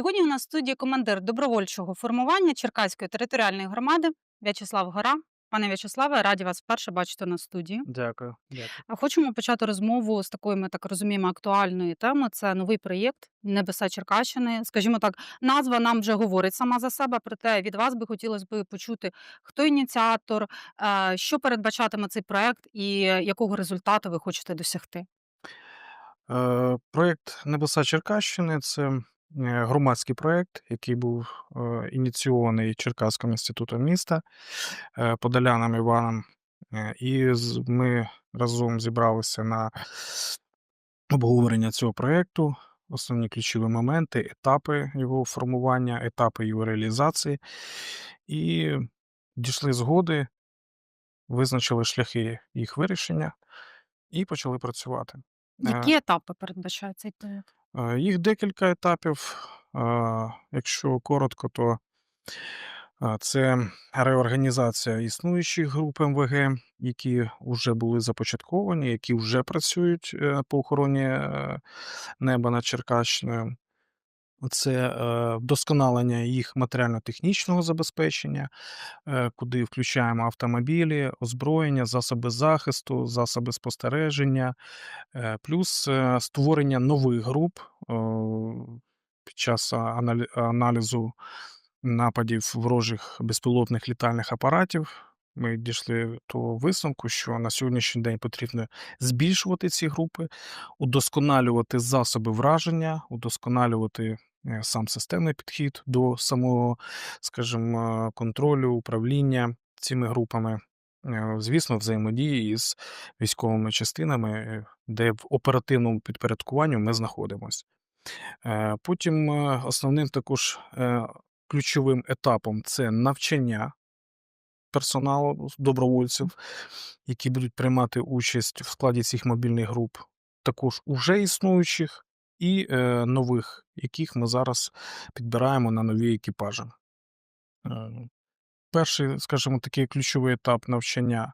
Сьогодні у нас в студії командир добровольчого формування Черкаської територіальної громади В'ячеслав Гора. Пане В'ячеславе, раді вас вперше бачити на студії. Дякую, дякую. Хочемо почати розмову з такої, ми так розуміємо, актуальної теми. Це новий проєкт Небеса Черкащини. Скажімо так, назва нам вже говорить сама за себе. Проте від вас би хотілося б почути, хто ініціатор, е, що передбачатиме цей проєкт і якого результату ви хочете досягти. Е, проєкт Небеса Черкащини це громадський проєкт, який був е, ініційований Черкаським інститутом міста е, Подоляном Іваном. Е, І ми разом зібралися на обговорення цього проєкту, основні ключові моменти, етапи його формування, етапи його реалізації. І дійшли згоди, визначили шляхи їх вирішення і почали працювати. Е, Які етапи передбачає цей проєкт? Е, Їх декілька етапів. Е, Якщо коротко, то е, це реорганізація існуючих груп МВГ, які вже були започатковані, які вже працюють е, по охороні е, неба над Черкащиною. Це е, вдосконалення їх матеріально-технічного забезпечення, е, куди включаємо автомобілі, озброєння, засоби захисту, засоби спостереження, е, плюс створення нових груп під час аналізу нападів ворожих безпілотних літальних апаратів. Ми дійшли до висновку, що на сьогоднішній день потрібно збільшувати ці групи, удосконалювати засоби враження, удосконалювати сам системний підхід до самого, скажімо, контролю, управління цими групами. Е, Звісно, взаємодії із військовими частинами, де в оперативному підпорядкуванні ми знаходимося. Е, Потім е, основним також е, ключовим етапом це навчання персоналу, добровольців, які будуть приймати участь в складі цих мобільних груп, також уже існуючих і е, нових, яких ми зараз підбираємо на нові екіпажі. Е, Перший, скажімо, такий ключовий етап навчання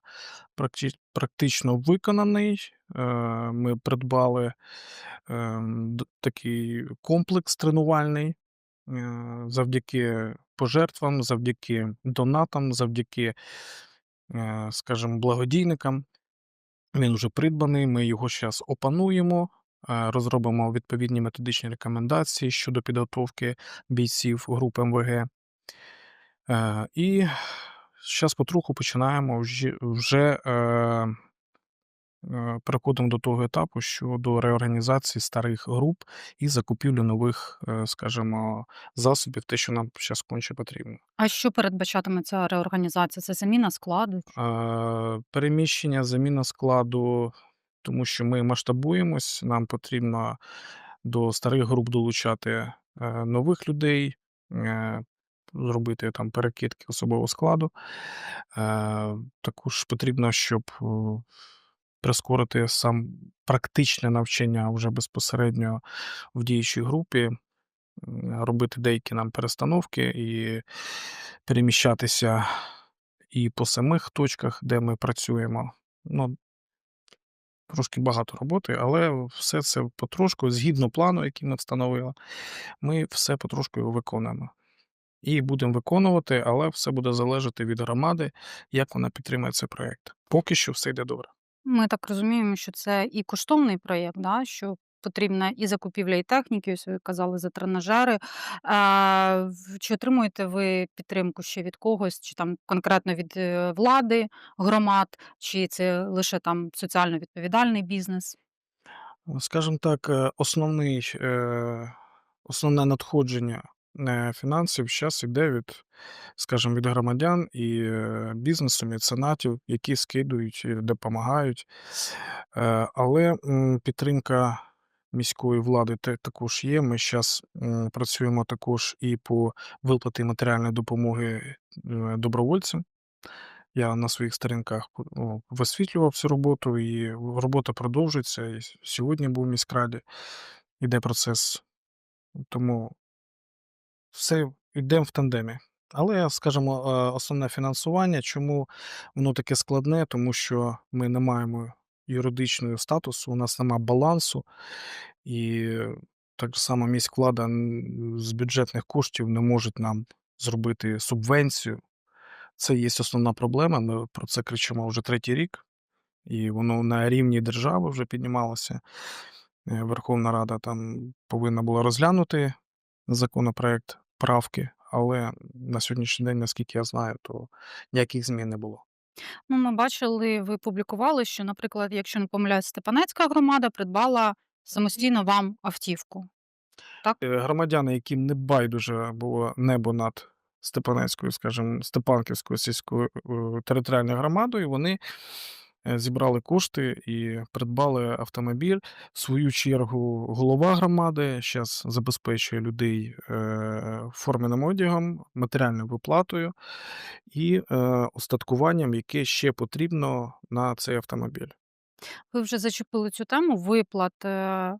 практично виконаний. Е, Ми придбали ем, такий комплекс тренувальний е, завдяки пожертвам, завдяки донатам, завдяки, скажімо, благодійникам. Він вже придбаний, ми його зараз опануємо, розробимо відповідні методичні рекомендації щодо підготовки бійців групи МВГ. Е, І зараз потроху починаємо вже, е, е, переходимо до того етапу щодо реорганізації старих груп і закупівлі нових, скажімо, засобів, те, що нам зараз конче потрібно. А що передбачатиме ця реорганізація? Це заміна складу? Переміщення, заміна складу, тому що ми масштабуємось, нам потрібно до старих груп долучати е, нових людей, е, зробити там перекидки особового складу. Е, Також потрібно, щоб прискорити сам практичне навчання вже безпосередньо в діючій групі, робити деякі нам перестановки і переміщатися і по самих точках, де ми працюємо. Ну, трошки багато роботи, але все це потрошку, згідно плану, який ми встановили, ми все потрошку виконуємо. І будемо виконувати, але все буде залежати від громади, як вона підтримує цей проєкт. Поки що все йде добре. Ми так розуміємо, що це і коштовний проєкт, да? що потрібна і закупівля, і техніки, ось ви казали за тренажери. А, чи отримуєте ви підтримку ще від когось, чи там конкретно від е, влади, громад, чи це лише там соціально відповідальний бізнес? Скажімо так, е, основний, е, основне надходження фінансів зараз йде від, скажімо, від громадян і бізнесу, меценатів, які скидують і допомагають. Але підтримка міської влади також є. Ми зараз працюємо також і по виплаті матеріальної допомоги е, добровольцям. Я на своїх сторінках висвітлював цю роботу, і робота продовжується. І сьогодні був в міськраді, іде процес. Тому все йдемо в тандемі. Але, скажімо, е, основне фінансування, чому воно таке складне, тому що ми не маємо юридичного статусу, у нас немає балансу, і так само міськвлада з бюджетних коштів не можуть нам зробити субвенцію. Це є основна проблема. Ми про це кричимо вже третій рік, і воно на рівні держави вже піднімалося. Е, Верховна Рада там повинна була розглянути законопроект, правки, але на сьогоднішній день, наскільки я знаю, то ніяких змін не було. Ну, ми бачили, ви публікували, що, наприклад, якщо не помиляюсь, Степанецька громада придбала самостійно вам автівку. Так? Е, Громадяни, яким не байдуже було небо над Степанецькою, скажімо, Степанківською сільською е, територіальною громадою, вони зібрали кошти і придбали автомобіль. В свою чергу голова громади зараз забезпечує людей е, форменим одягом, матеріальною виплатою і остаткуванням, устаткуванням, яке ще потрібно на цей автомобіль. Ви вже зачепили цю тему виплат, е,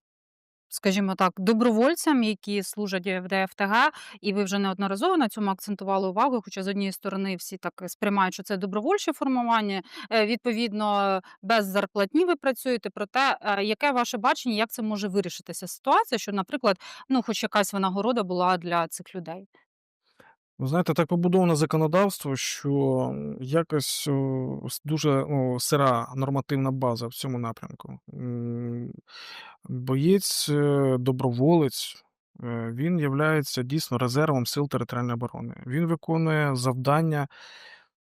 скажімо так, добровольцям, які служать в ДФТГ, і ви вже неодноразово на цьому акцентували увагу. Хоча з однієї сторони всі так сприймають, що це добровольче формування. е, Відповідно, без зарплатні ви працюєте. Проте, е, яке ваше бачення, як це може вирішитися ситуація, що, наприклад, ну, хоч якась винагорода була для цих людей? Ви знаєте, так побудоване законодавство, що якось дуже ну, сира нормативна база в цьому напрямку. М, Боєць, е, доброволець, е, він є дійсно резервом сил територіальної оборони. Він виконує завдання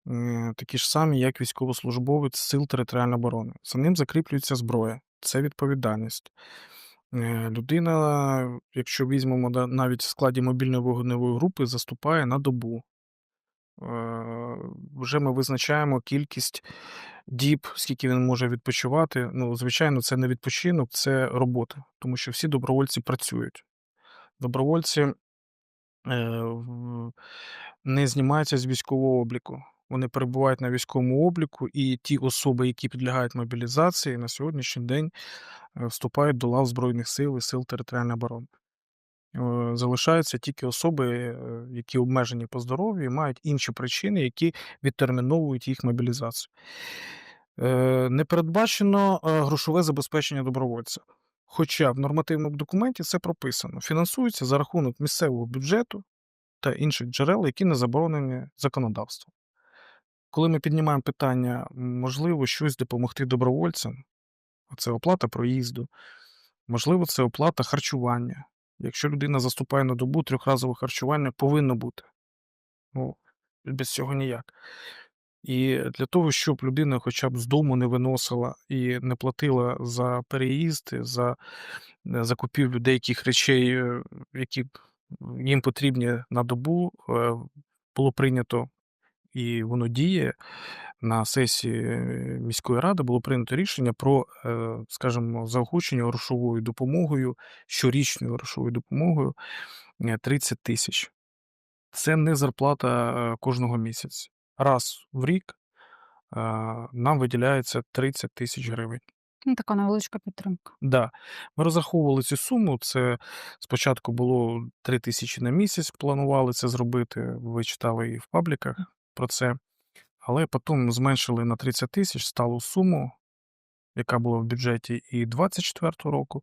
е, такі ж самі, як військовослужбовець сил територіальної оборони. За ним закріплюється зброя, це відповідальність. Е, Людина, якщо візьмемо навіть в складі мобільної вогневої групи, заступає на добу. Е, Вже ми визначаємо кількість діб, скільки він може відпочивати. Ну, звичайно, це не відпочинок, це робота, тому що всі добровольці працюють. Добровольці е, не знімаються з військового обліку. Вони перебувають на військовому обліку, і ті особи, які підлягають мобілізації, на сьогоднішній день е, вступають до лав Збройних сил і сил територіальної оборони. Е, Залишаються тільки особи, е, які обмежені по здоров'ю мають інші причини, які відтерміновують їх мобілізацію. Не передбачено грошове забезпечення добровольця. Хоча в нормативному документі це прописано. Фінансується за рахунок місцевого бюджету та інших джерел, які не заборонені законодавством. Коли ми піднімаємо питання, можливо, щось допомогти добровольцям, це оплата проїзду, можливо, це оплата харчування. Якщо людина заступає на добу, трьохразове харчування повинно бути. Ну, без цього ніяк. І для того, щоб людина хоча б з дому не виносила і не платила за переїзд, за е, закупівлю деяких речей, е, які їм потрібні на добу, е, було прийнято і воно діє. На сесії е, міської ради було прийнято рішення про, е, скажімо, заохочення грошовою допомогою, щорічною грошовою допомогою е, 30 тисяч. Це не зарплата е, кожного місяця. Раз в рік е, нам виділяється 30 тисяч гривень. Ну, така невеличка підтримка. Да. Ми розраховували цю суму. Це спочатку було 3 тисячі на місяць, планували це зробити. Ви читали і в пабліках про це. Але потім зменшили на 30 тисяч сталу суму, яка була в бюджеті і 24 року.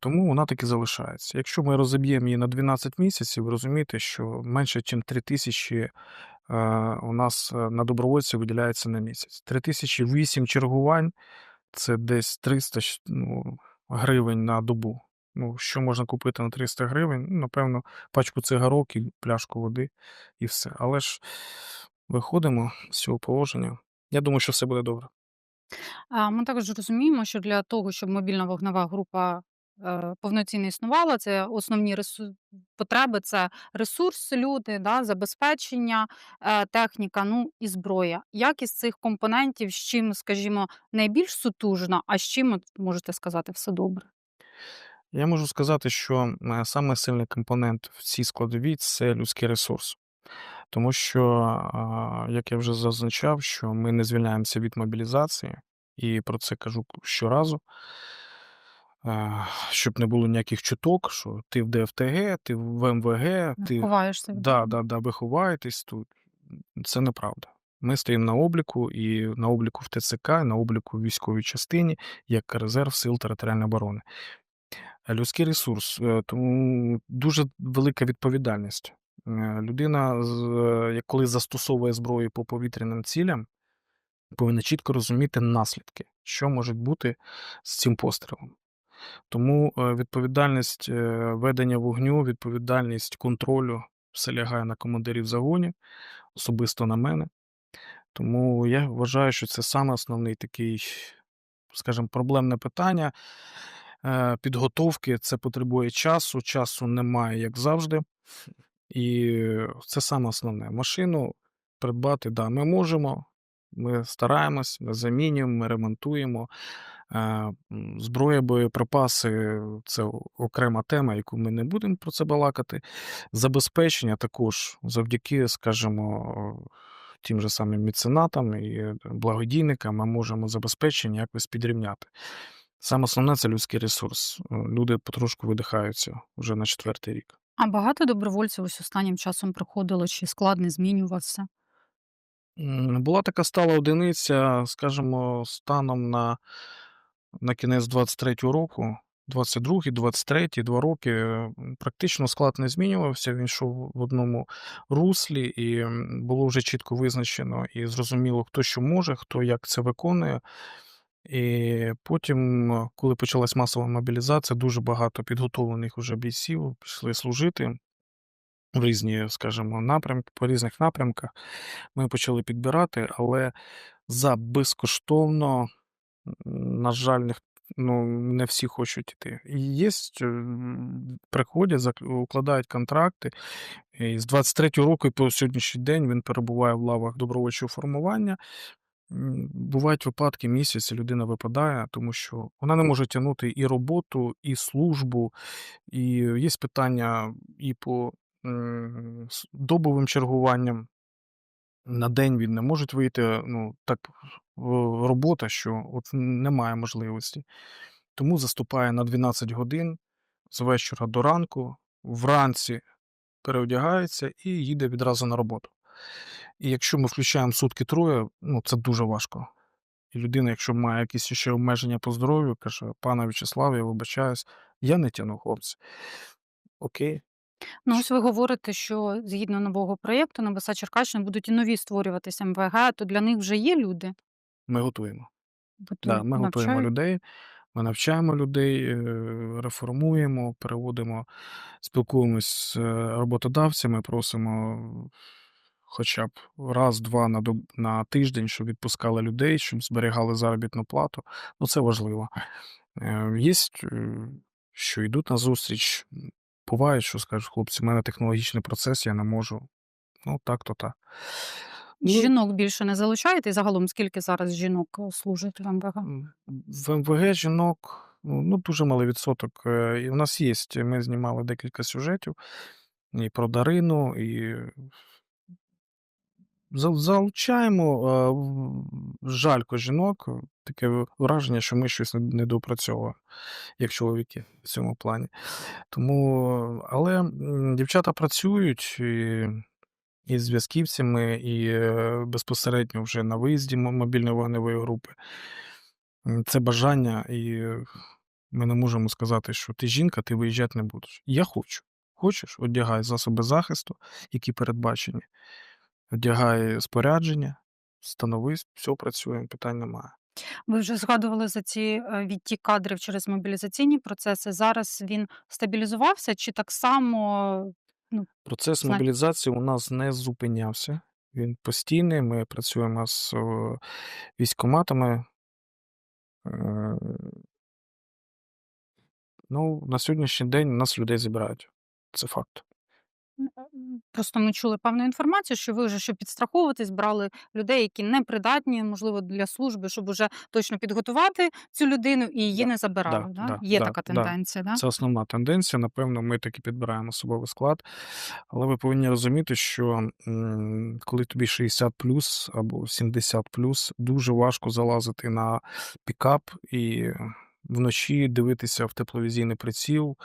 Тому вона таки залишається. Якщо ми розіб'ємо її на 12 місяців, ви розумієте, що менше, ніж 3 тисячі е, у нас е, на добровольців виділяється на місяць. 3 тисячі 8 чергувань це десь 300 ну, гривень на добу. Ну, що можна купити на 300 гривень? Ну, напевно, пачку цигарок і пляшку води, і все. Але ж виходимо з цього положення. Я думаю, що все буде добре. Ми також розуміємо, що для того, щоб мобільна вогнева група е, повноцінно існувала, це основні ресу... потреби це ресурс, люди, да, забезпечення, е, техніка, ну і зброя. Як із цих компонентів, з чим, скажімо, найбільш сутужно, а з чим, можете сказати, все добре? Я можу сказати, що е, саме сильний компонент в цій складовій це людський ресурс. Тому що, як я вже зазначав, що ми не звільняємося від мобілізації, і про це кажу щоразу, щоб не було ніяких чуток, що ти в ДФТГ, ти в МВГ, ти Ховаєшся да, да, да, ви ховаєтесь тут. Це неправда. Ми стоїмо на обліку і на обліку в ТЦК, і на обліку в військовій частині як резерв сил територіальної оборони. Людський ресурс, е, тому дуже велика відповідальність. Е, людина коли застосовує зброю по повітряним цілям, повинна чітко розуміти наслідки, що можуть бути з цим пострілом. Тому, е, відповідальність, е, ведення вогню, відповідальність контролю все лягає на командирів загонів, особисто на мене. Тому я вважаю, що це саме основний такий, скажімо, проблемне питання. Е, підготовки це потребує часу, часу немає, як завжди. І це саме основне. Машину придбати, да, ми можемо, ми стараємось, ми замінюємо, ми ремонтуємо. Е, зброя, боєприпаси це окрема тема, яку ми не будемо про це балакати. Забезпечення також завдяки, скажімо, тим же самим меценатам і благодійникам ми можемо забезпечення якось підрівняти. Саме основне це людський ресурс. Е, Люди потрошку видихаються вже на четвертий рік. А багато добровольців ось останнім часом приходило, чи склад не змінювався? М, Була така стала одиниця, скажімо, станом на, на кінець 23-го року, 22-й, 23-й, два роки, м, практично склад не змінювався, він йшов в одному руслі, і м, було вже чітко визначено і зрозуміло, хто що може, хто як це виконує. І потім, е, коли почалась масова мобілізація, дуже багато підготовлених уже бійців пішли служити в різні, скажімо, напрямки, по різних напрямках. Ми почали підбирати, але за безкоштовно, на жаль, не, ну, не всі хочуть йти. І є, приходять, укладають контракти. І з 23-го року і по сьогоднішній день він перебуває в лавах добровольчого формування. Бувають випадки, місяці людина випадає, тому що вона не може тягнути і роботу, і службу, і є питання і по добовим чергуванням. На день він не може вийти. Ну, так робота, що от немає можливості. Тому заступає на 12 годин з вечора до ранку, вранці переодягається і їде відразу на роботу. І якщо ми включаємо сутки троє, ну це дуже важко. І людина, якщо має якісь ще обмеження по здоров'ю, каже: пане В'ячеслав, я вибачаюсь, я не тяну, хлопці. Окей, Ну, ось ви говорите, що згідно нового проєкту «Небеса Черкащини» будуть і нові створюватися МВГ, то для них вже є люди? ми готуємо. Бо Да, ми готуємо людей, ми навчаємо людей, е, реформуємо, переводимо, спілкуємось з е, роботодавцями, просимо хоча б раз-два на, доб- на тиждень, щоб відпускали людей, щоб зберігали заробітну плату. Ну, це важливо. Е, Є, що йдуть на зустріч. Буває, що скажуть, хлопці, в мене технологічний процес, я не можу. Ну, так, то так. Ну, Жінок більше не залучаєте? І загалом скільки зараз жінок е, служить в МВГ? В МВГ жінок ну, ну, дуже малий відсоток. Е, І у нас є. Ми знімали декілька сюжетів і про Дарину, і залучаємо. Жалько жінок. Таке враження, що ми щось не- недоопрацьовуємо, як чоловіки в цьому плані. Тому, але дівчата працюють і, і з зв'язківцями, і е, безпосередньо вже на виїзді мо- мобільної вогневої групи. Це бажання, і ми не можемо сказати, що ти жінка, ти виїжджати не будеш. Я хочу. Хочеш, одягай засоби захисту, які передбачені, одягай спорядження, становись, все працюємо, питань немає. Ви вже згадували за ці е, відтік кадрів через мобілізаційні процеси. Зараз він стабілізувався чи так само ну, Процес Зна- мобілізації у нас не зупинявся. Він постійний. Ми працюємо з е, військкоматами. Е, Ну, на сьогоднішній день нас людей забирають. Це факт. Просто ми чули певну інформацію, що ви вже щоб підстраховуватись, брали людей, які не придатні, можливо, для служби, щоб уже точно підготувати цю людину і її Да, не забирали. да, Да? да, Є да, така тенденція, да? Це основна тенденція. Напевно, ми таки підбираємо особовий склад. Але ви повинні розуміти, що коли тобі 60 або 70 дуже важко залазити на пікап і вночі дивитися в тепловізійний приціл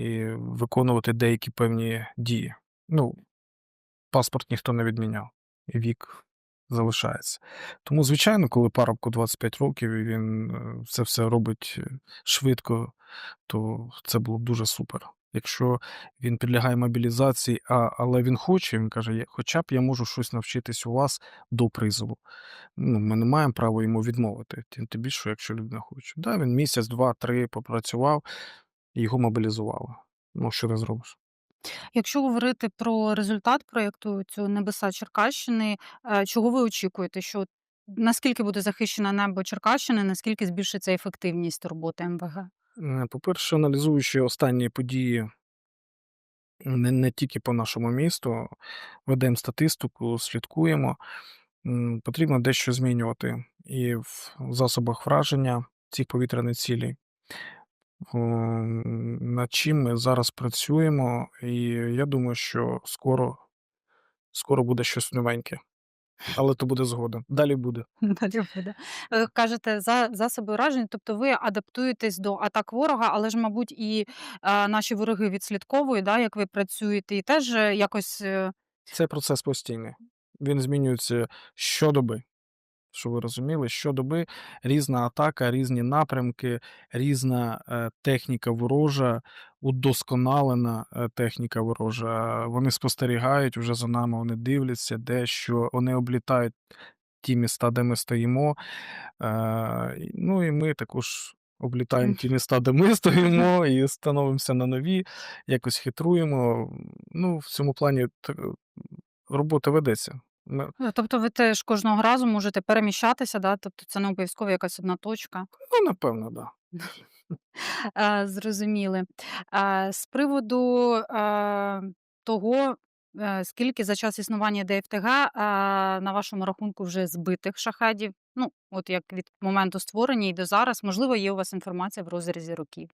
і виконувати деякі певні дії. Ну, паспорт ніхто не відміняв. І вік залишається. Тому, звичайно, коли парубку 25 років і він, е, це все робить, е, швидко, то це було б дуже супер. Якщо він підлягає мобілізації, а, але він хоче, він каже: "Я хоча б я можу щось навчитись у вас до призову". Ну, ми не маємо права йому відмовити, тим більше, якщо людина хоче. Да, він місяць, 2-3 попрацював, і його мобілізували. Ну, що ти зробиш? Якщо говорити про результат проєкту цього "Небеса Черкащини", е, чого ви очікуєте? Що наскільки буде захищене небо Черкащини, наскільки збільшиться ефективність роботи МВГ? Е, по-перше, аналізуючи останні події не не тільки по нашому місту, ведемо статистику, слідкуємо. М, потрібно дещо змінювати і в засобах враження цих повітряних цілей. М, над чим ми зараз працюємо, і я думаю, що скоро скоро буде щось новеньке, але то буде згодом. Далі буде. Далі буде. Ви кажете, за засоби уражень, тобто ви адаптуєтесь до атак ворога, але ж, мабуть, і, е, наші вороги відслідковують, да, як ви працюєте, і теж е, якось, е Це процес постійний. Він змінюється щодоби. Щоб ви розуміли, щодоби різна атака, різні напрямки, різна, е, техніка ворожа, удосконалена, е, техніка ворожа. Вони спостерігають вже за нами, вони дивляться, де що, вони облітають ті міста, де ми стоїмо. Е, ну і ми також облітаємо ті міста, де ми стоїмо, і становимося на нові, якось хитруємо. Ну, в цьому плані т робота ведеться. Ми Ну, тобто ви теж кожного разу можете переміщатися, да? Тобто це не обов'язково якась одна точка. ну, напевно, да. Е, зрозуміли. Е, з приводу, е, того, е, скільки за час існування ДФТГ, е, на вашому рахунку вже збитих шахедів, ну, от як від моменту створення і до зараз, можливо, є у вас інформація в розрізі років?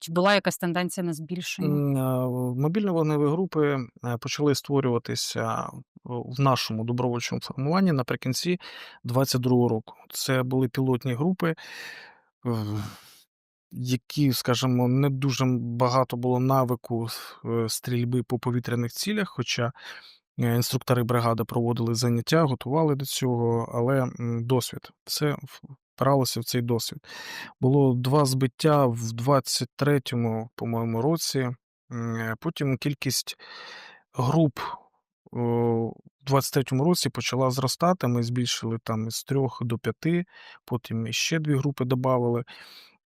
Чи була якась тенденція на збільшення? М, а, в мобільно-вогневі групи, е, почали створюватися в нашому добровольчому формуванні наприкінці 22-го року. Це були пілотні групи, які, скажімо, не дуже багато було навику е, стрільби по повітряних цілях, хоча, е, інструктори бригади проводили заняття, готували до цього, але, досвід. Все в в цей досвід. Було 2 збиття в 23-му, по-моєму, році. Е, потім кількість груп, в 23-му році почала зростати. Ми збільшили там із 3 до 5, потім іще 2 групи добавили.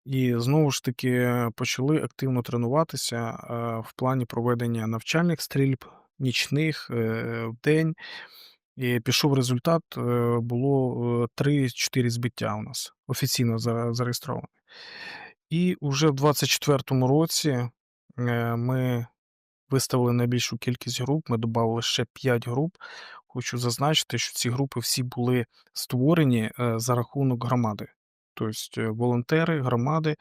І знову ж таки почали активно тренуватися, е, в плані проведення навчальних стрільб, нічних, е, вдень. І пішов результат, е, було, е, 3-4 збиття у нас офіційно за зареєстрованих. І уже в 24-му році, е, ми виставили найбільшу кількість груп, ми добавили ще 5 груп. Хочу зазначити, що ці групи всі були створені, е, за рахунок громади. Тобто, е, волонтери, громади.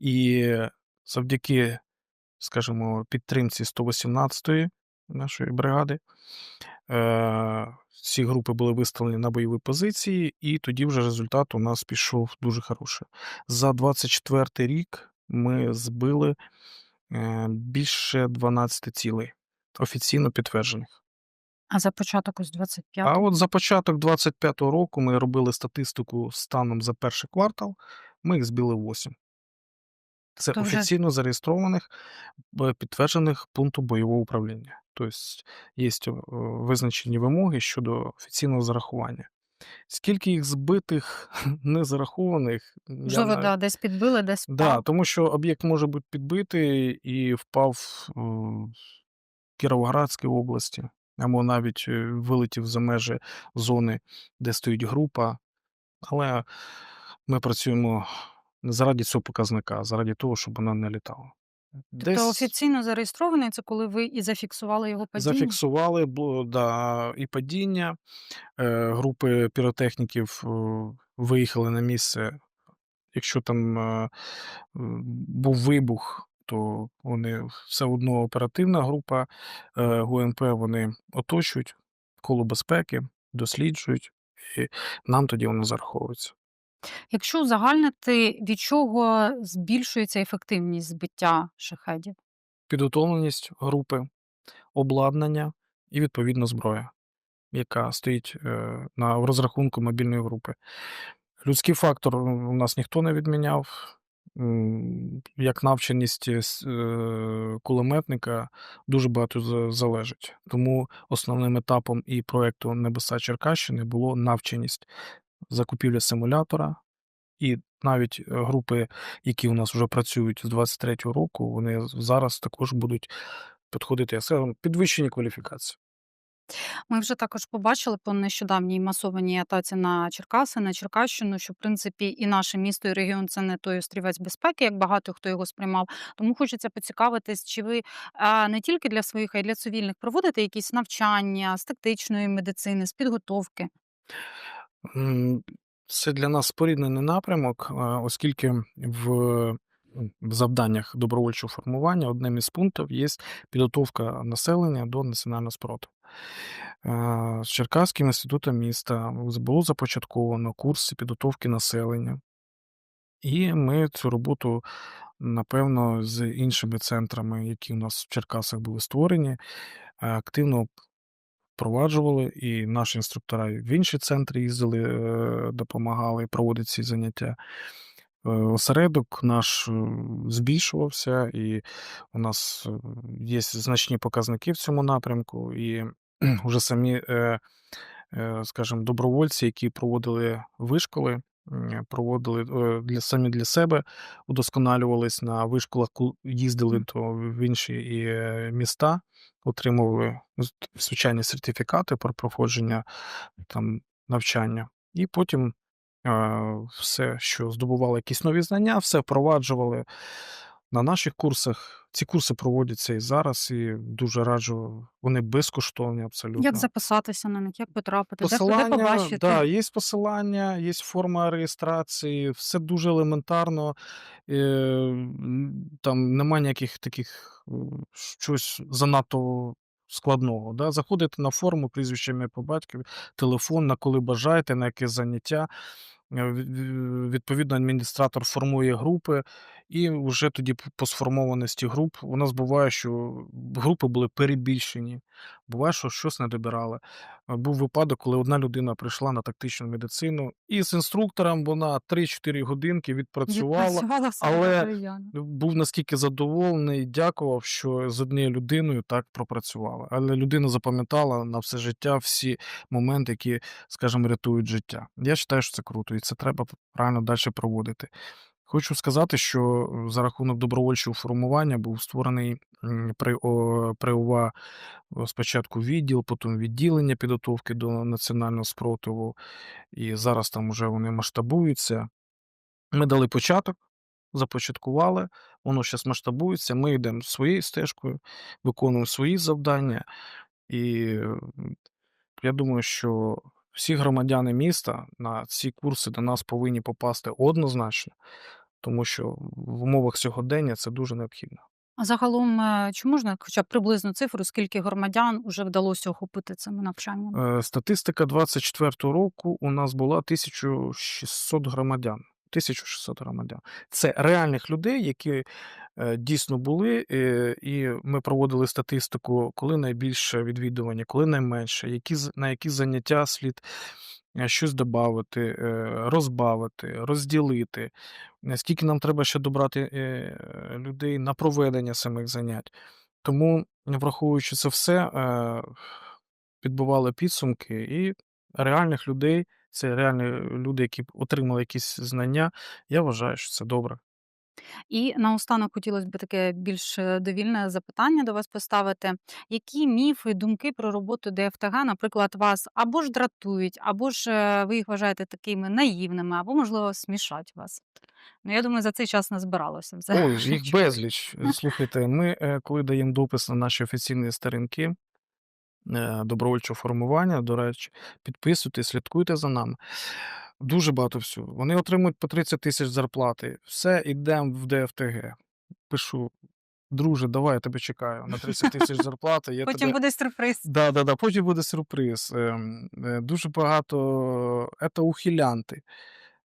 І завдяки, скажімо, підтримці 118-ї нашої бригади, е, ці групи були виставлені на бойові позиції, і тоді вже результат у нас пішов дуже хороший. За 24 рік ми збили, е, більше 12 цілей офіційно підтверджених. А за початок ось 25-го? от за початок 25-го року ми робили статистику станом за перший квартал, ми їх збили 8. Це То вже офіційно зареєстрованих, підтверджених пункту бойового управління. Тобто єсть, е, визначені вимоги щодо офіційного зарахування. Скільки їх збитих, незарахованих, я Можливо, да, десь підбили, десь Да, тому що об'єкт може бути підбитий і впав, е, в Кіровоградській області, або навіть, е, вилетів за межі зони, де стоїть група. Але ми працюємо заради цього показника, а заради того, щоб вона не літала. Тобто Десь офіційно зареєстрований це коли ви і зафіксували його падіння? зафіксували, було, да, і падіння. Е, групи піротехніків, е, виїхали на місце. Якщо там, е, м, був вибух, то вони все одно оперативна група, е, ГУНП, вони оточують коло безпеки, досліджують, і нам тоді воно зараховується. Якщо узагальнити, від чого збільшується ефективність збиття шахедів? Підготовленість групи, обладнання і, відповідно, зброя. яка стоїть, е, на в розрахунку мобільної групи. Людський фактор у нас ніхто не відміняв. Як навченість е, кулеметника дуже багато за залежить. Тому основним етапом і проекту "Небеса Черкащини" було навченість, закупівля симулятора. І навіть, е, групи, які у нас вже працюють з 23-го року, вони зараз також будуть підходити, я сказав, підвищені кваліфікації. Ми вже також побачили по нещодавній масованій атаці на Черкаси, на Черкащину, що, в принципі, і наше місто, і регіон- це не той острівець безпеки, як багато хто його сприймав. Тому хочеться поцікавитись, чи ви, не тільки для своїх, а й для цивільних проводите якісь навчання з тактичної медицини, з підготовки? Це для нас споріднений напрямок, оскільки в, в завданнях добровольчого формування одним із пунктів є підготовка населення до національного спротиву. З Черкаським інститутом міста було започатковано курси підготовки населення. І ми цю роботу, напевно, з іншими центрами, які у нас в Черкасах були створені, активно впроваджували, і наші інструктора в інші центри їздили, е, допомагали проводити ці заняття. Е, осередок наш, е, збільшувався, і у нас, є значні показники в цьому напрямку. І вже самі, скажімо, добровольці, які проводили вишколи, проводили, е, для самі для себе, удосконалювались на вишколах, їздили то в інші і, е, міста, отримували звичайні сертифікати про проходження там навчання. І потім, е, все, що здобували якісь нові знання, все впроваджували на наших курсах. Ці курси проводяться і зараз, і дуже раджу. Вони безкоштовні абсолютно. Як записатися на них, як потрапити, де де побачити? да, є посилання, є форма реєстрації, все дуже елементарно. Е, там нема ніяких таких, щось занадто складного, да. Заходите на форму, прізвище, ім'я, по батькові, телефон, на коли бажаєте, на яке заняття. Е, від ві відповідно, адміністратор формує групи, і вже тоді по сформованості груп у нас буває, що групи були перебільшені, буває, що щось не добирали. Був випадок, коли одна людина прийшла на тактичну медицину, і з інструктором вона 3-4 годинки відпрацювала, Відпрацювала але був наскільки задоволений, дякував, що з однією людиною так пропрацювала. Але людина запам'ятала на все життя всі моменти, які, скажімо, рятують життя. Я вважаю, що це круто, і це треба правильно дальше проводити. Хочу сказати, що за рахунок добровольчого формування був створений, при при ОВА спочатку відділ, потім відділення підготовки до національного спротиву, і зараз там уже вони масштабуються. Ми дали початок, започаткували, воно щас масштабується, ми йдемо своєю стежкою, виконуємо свої завдання. І, я думаю, що всі громадяни міста на ці курси до нас повинні попасти однозначно, тому що в умовах сьогодення це дуже необхідно. А загалом, е, чи можна хоча б приблизну цифру, скільки громадян уже вдалося охопити цими навчаннями? Е, статистика 24 року у нас була 1600 громадян. 1600 громадян. Це реальних людей, які, е, дійсно були, е, і ми проводили статистику, коли найбільше відвідування, коли найменше, які з на які заняття слід, е, щось добавити, е, розбавити, розділити, е, скільки нам треба ще добрати, е, людей на проведення самих занять. Тому, враховуючи це все, підбивали підсумки, і реальних людей, це реальні люди, які отримали якісь знання, я вважаю, що це добре. І наостанок хотілось би таке більш, е, довільне запитання до вас поставити. Які міфи, думки про роботу ДФТГ, наприклад, вас або ж дратують, або ж, е, ви їх вважаєте такими наївними, або, можливо, смішать вас? Ну, я думаю, за цей час назбиралося Ой, їх безліч. Е, слухайте, ми, е, коли даємо допис на наші офіційні сторінки, е, добровольчого формування, до речі, підписуйтесь, слідкуйте за нами. Дуже багато всього. Вони отримують по 30 тисяч зарплати. Все, ідемо в ДФТГ. Пишу: "Друже, давай, я тебе чекаю на 30 тисяч зарплати, я Потім тебе" буде сюрприз. Да-да-да, потім буде сюрприз. Ем, е, дуже багато "это ухилянти".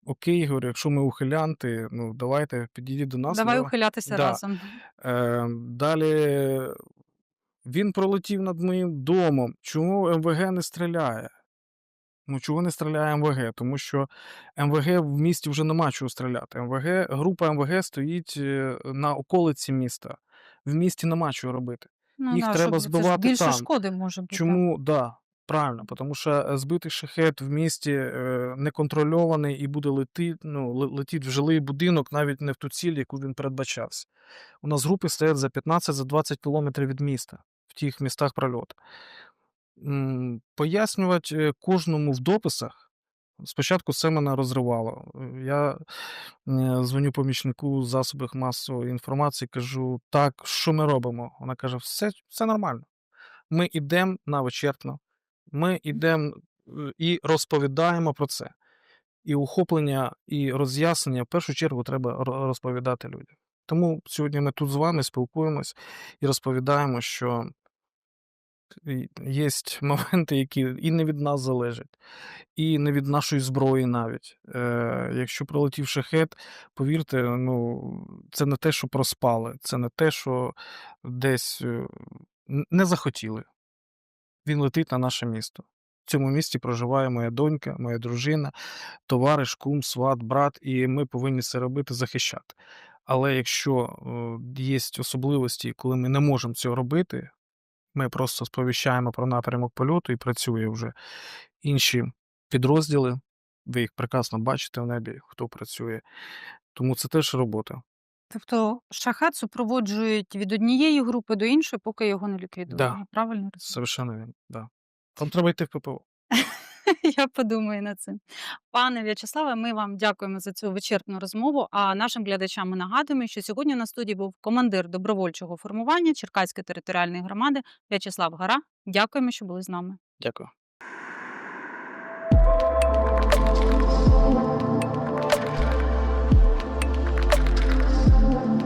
Окей, говорю, якщо ми ухилянти, ну, давайте підійдіть до нас, ми Давай ухилятися Да. разом. Ем, далі Він пролетів над моїм домом. Чому МВГ не стріляє? Ну, чого не стріляє МВГ? Тому що МВГ в місті вже нема чого стріляти. МВГ, група МВГ стоїть е, на околиці міста. В місті нема чого робити. Ну Їх да, треба щоб це більше там. шкоди може бути. Чому да, правильно, тому що е, збитий шахет в місті е, неконтрольований і буде летить, ну, ле- летіть в жилий будинок навіть не в ту ціль, яку він передбачався. У нас групи стоять за 15-20 кілометрів від міста, в тих містах прольоту. Пояснювати е, кожному в дописах. Спочатку це мене розривало. Е, Я е, дзвоню помічнику засобів масової інформації, кажу: так, що ми робимо? Вона каже: все, все нормально. Ми йдемо на вичерпно, ми йдемо і розповідаємо про це. І ухоплення, і роз'яснення в першу чергу треба розповідати людям. Тому сьогодні ми тут з вами спілкуємось і розповідаємо, що є моменти, які і не від нас залежать, і не від нашої зброї навіть. Е, якщо прилетів шахет, повірте, ну, це не те, що проспали, це не те, що десь е, не захотіли. Він летить на наше місто. В цьому місті проживає моя донька, моя дружина, товариш, кум, сват, брат, і ми повинні це робити, захищати. Але якщо є особливості, коли ми не можемо цього робити, ми просто сповіщаємо про напрямок польоту і працює вже інші підрозділи. Ви їх прекрасно бачите в небі, хто працює. Тому це теж робота. Тобто шахет супроводжують від однієї групи до іншої, поки його не ліквідують. Да. Правильно розумію? Совершенно вірно. Да. Там треба йти в ППО. Я подумаю над цим. Пане В'ячеславе, ми вам дякуємо за цю вичерпну розмову. А нашим глядачам ми нагадуємо, що сьогодні на студії був командир добровольчого формування Черкаської територіальної громади В'ячеслав Гара. Дякуємо, що були з нами. Дякую.